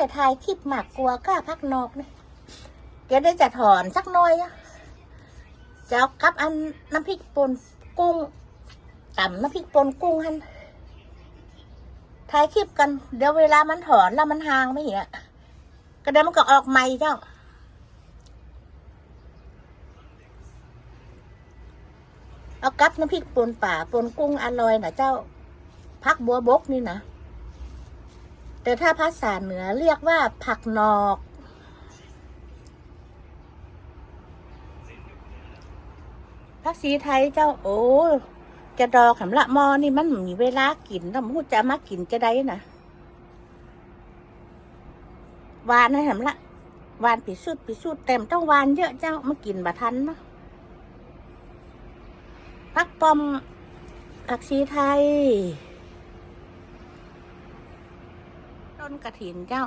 อยถ่ายคลิปหมากกลัวกล้าพักนอกเนี่ยแกได้จะถอนสักหน่อยอะจะเอากับอันน้ำพริกป่นกุ้งต่ำน้ำพริกป่นกุ้งหันถ่ายคลิปกัน เดี๋ยวเวลามันถอนแล้วมันห่างไม่เหี้ยก็เดี๋ยวมันก็ออกใหม่เจ้าเอากับน้ำพริกป่นป่าป่นกุ้งอร่อยนะเจ้าพักบัวบกนี่นะ แต่ถ้าภาษาเหนือเรียกว่าผักนอกภาษีไทยเจ้าโอ้จะดอกสำละมอนี่มันมีเวลากินแล้วมูจะมากินจะได้นะหวานนะสำละหวานปีสุดปีสุดเต็มต้องหวานเยอะเจ้ามากินบะทันเนาะพักปอมผักชีไทย ต้ นกระถินเจ้า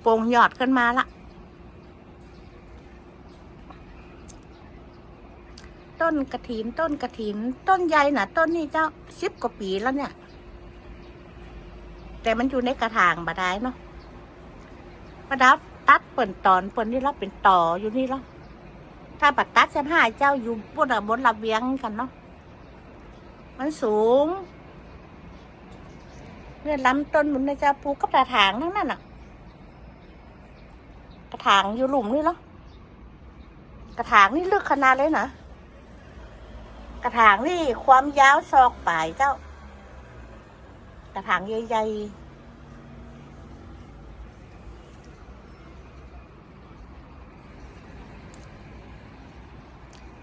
โป่งหยอดขึ้นมาละต้นกระถินต้นกระถิน ต้นใหญ่น่ะ ต้นนี้เจ้าสิบกว่าปีแล้วเนี่ย แต่มันอยู่ในกระถางบาได้เนาะประดับตัดเปิ่นตอนเปิ่นนี่รับเป็นต่ออยู่นี่แล้วถ้าปัดตัดฉันห้าเจ้าอยู่บนบนระเบียงกันเนาะมันสูง เนี่ยลำต้นมันนะจะปลูกกับกระถางทั้งนั้นอะ กระถางอยู่หลุมนี่เนาะกระถางนี่ลึกขนาดเลยนะกระถางนี่ความยาวศอกปลายเจ้า กระถางใหญ่ๆ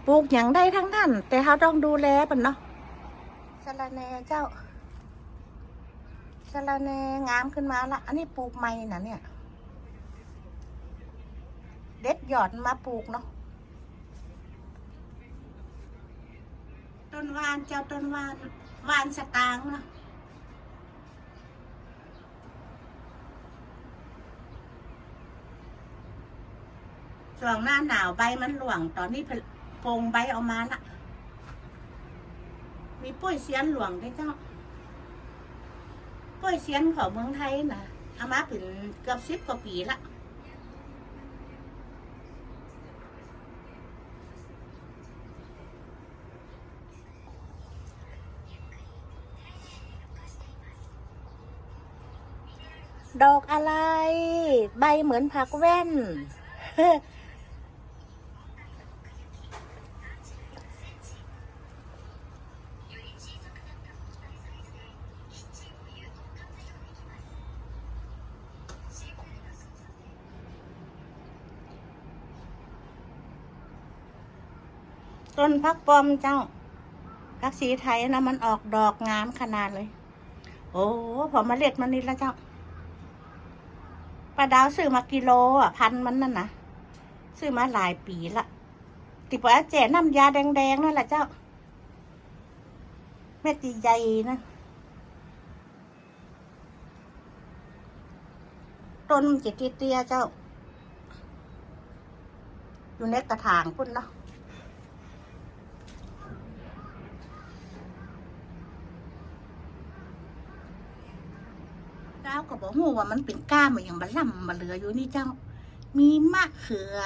ปลูกอย่างได้ทั้งนั้น แต่เขาต้องดูแลมันเนาะสะระแหนเจ้า สะระแนงามขึ้นมาละอันนี้ปลูกใหม่นะเนี่ย เด็ดหยอดมาปลูกเนาะต้นวานเจ้าต้นวานวานสตางค์เนาะช่วงหน้าหนาวใบมันหลวงตอนนี้โปงใบออกมาละมีปุ้ยเสียนหลวงด้เจ้า กล้วยเซียนของเมืองไทยนะเอามาเป็นเกือบสิบกว่าปีละดอกอะไร ใบเหมือนผักแว่น ต้นพักปอมเจ้าพักสีไทยนะมันออกดอกงามขนาดเลย โอ้พอมาเล็ดมันนี่แล้วเจ้าป้าดาวซื้อมากิโลอะพันมันนั่นนะซื้อมาหลายปีละติปว่าแจน้ำยาแดงๆนั่นแหละเจ้าเม็ดใหญ่นะต้นจิตเตี้ยเจ้า อยู่ในกระถางพุ่นเนาะ เจ้าก็บอกหูว่ามันเป็นก้ามมาอย่างบะล่ำมาเหลืออยู่นี่เจ้า มีมะเขือ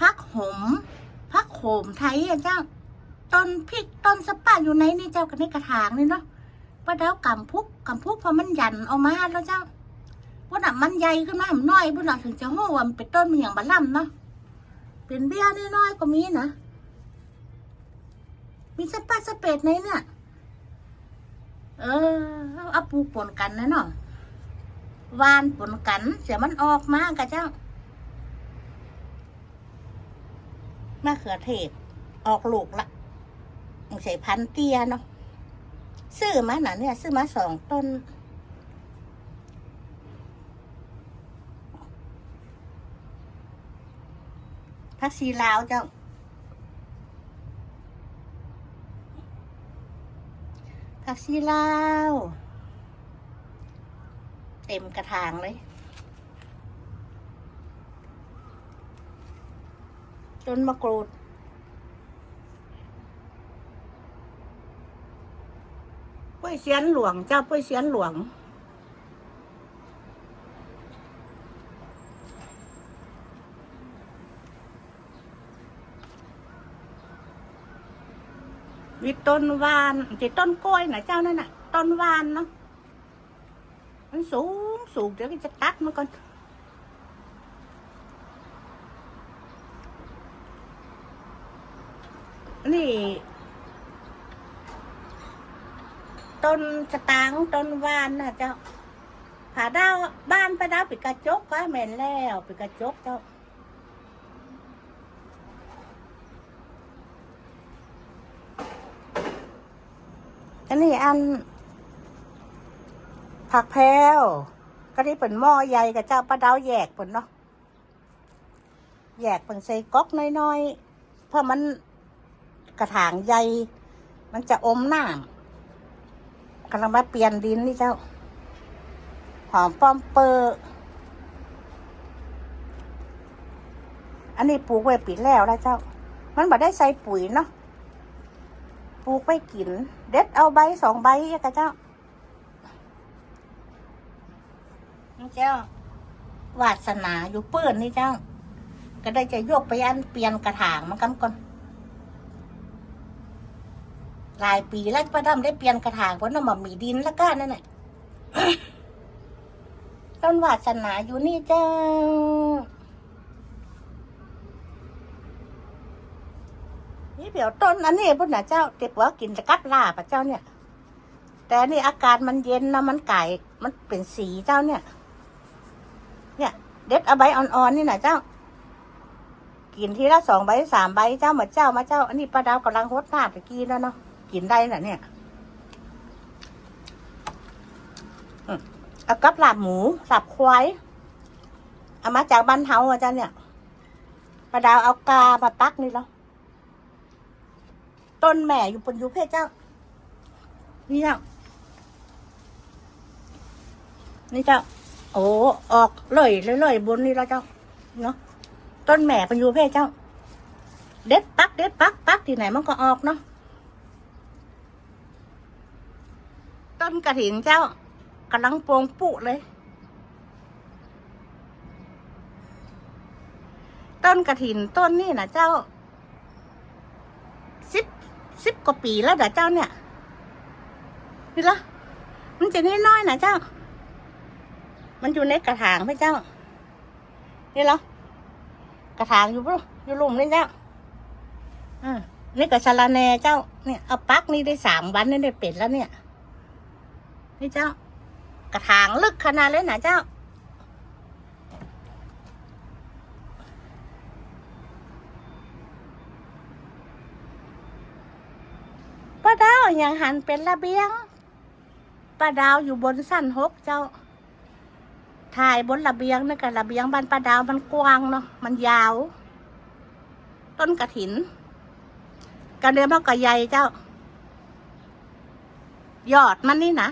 พักหอมพักโขมไทยอะเจ้า ต้นพริกต้นสะปะอยู่ในนี่เจ้ากันในกระถางนี่เนาะป้าดาวกำพุกกำพุกพอมันยันออกมาแล้วเจ้าพวกน่ะมันใหญ่ขึ้นมาหน่อยพวกน่ะถึงจะหูว่ามันเป็นต้นมันอย่างบะล่ำเนาะเป็นเบี้ยน้อยๆก็มีนะมีสะปะสะเป็ดในเนี่ย เออเอาปลูกปนกันนะเนาะวานปนกัน เสียมันออกมากะเจ้ามะเขือเทศ ออกลูกละใส่พันเตี้ยเนาะซื้อมาหนาเนี่ย ซื้อมาสองต้น พักชีลาวเจ้า ผักชีลาว เต็มกระถางเลย ต้นมะกรูด ป้วยเสียนหลวง เจ้าป้วยเสียนหลวง มีต้นวานจะต้นกล้วยนะเจ้านั่นน่ะ ต้นวานเนาะมันสูงสูงเดี๋ยวจะตัดมันก่อนนี่ ต้นสตางต้นวานนะเจ้าผาดาวบ้านไป้าดาวปิกระจกก็แม่นแล้วปิกระจกเจ้า อันนี้อัน ผักแพรวก็ที่เป็นหม้อใหญ่กับเจ้าป้าดาวแยกเป็นเนาะแยกเป็นใส่ก๊อกน้อยๆ เพราะมันกระถางใหญ่ มันจะอมน้ำกำลังมาเปลี่ยนดินนี่เจ้า หอมป้อมเปอร์อันนี้ปลูกไว้ปีแล้วแล้วเจ้า มันบ่ได้ใส่ปุ๋ยเนาะ ลูกไปกิน เด็ดเอาใบสองใบอะกะเจ้านี่เจ้าวาสนาอยู่เปื้อนนี่เจ้า ก็ได้จะยกไปอันเปลี่ยนกระถางมันกำก่อนหลายปีแล้วป้าดำได้เปลี่ยนกระถางเพราะน้ำมันมีดินแล้วก็นั่นแหละต้นวาสนาอยู่นี่เจ้า นี่เดี๋ยวต้นอันนี้พุ่นนะเจ้าเก็บว่ากินจะกัดลาปะเจ้าเนี่ย แต่อันนี่อากาศมันเย็นนะมันไก่มันเป็นสีเจ้าเนี่ย เนี่ย เด็ดเอาใบอ่อนๆนี่นะเจ้า กินทีละสองใบสามใบเจ้ามาเจ้ามาเจ้า อันนี้ป้าดาวกำลังฮดหน้าไปกินแล้วเนาะกินได้น่ะ เนี่ยอืมเอากับลาบหมูลาบควายเอามาจากบ้านเฮาอาจารย์เนี่ยป้าดาวเอากามาปักนี่แล้ว ต้นแม่อยู่บนยูเพศเจ้า นี่เจ้า นี่เจ้า โอ้ออกเลยเลยเลยบนนี่แล้วเจ้า เนาะ ต้นแม่เป็นยูเพศเจ้า เด็ดปักเด็ดปักปักที่ไหนมันก็ออกเนาะ ต้นกระถินเจ้ากำลังโปงปุเลย ต้นกระถินต้นนี่นะเจ้า สิบกว่าปีแล้วเด้อเจ้าเนี่ยนี่ละมันจะน้อยๆนะเจ้า มันอยู่ในกระถางไหมเจ้า นี่เหรอกระถางอยู่ปะอยู่ลุมนี่เจ้าอ่านี่กระชาลาแนเจ้า เนี่ยเอาปักนี่ได้สามวันนี่ได้เป็ดแล้วเนี่ย นี่เจ้ากระถางลึกขนาดเลยนะเจ้า ดาวอย่างหันเป็นระเบียงป้าดาวอยู่บนสั้นหกเจ้า ถ่ายบนระเบียงนี่กับระเบียงบ้านป้าดาวมันกว้างเนาะมันยาว ต้นกระถินกระเดียมันก็ใหญ่เจ้า ยอดมันนี่นะ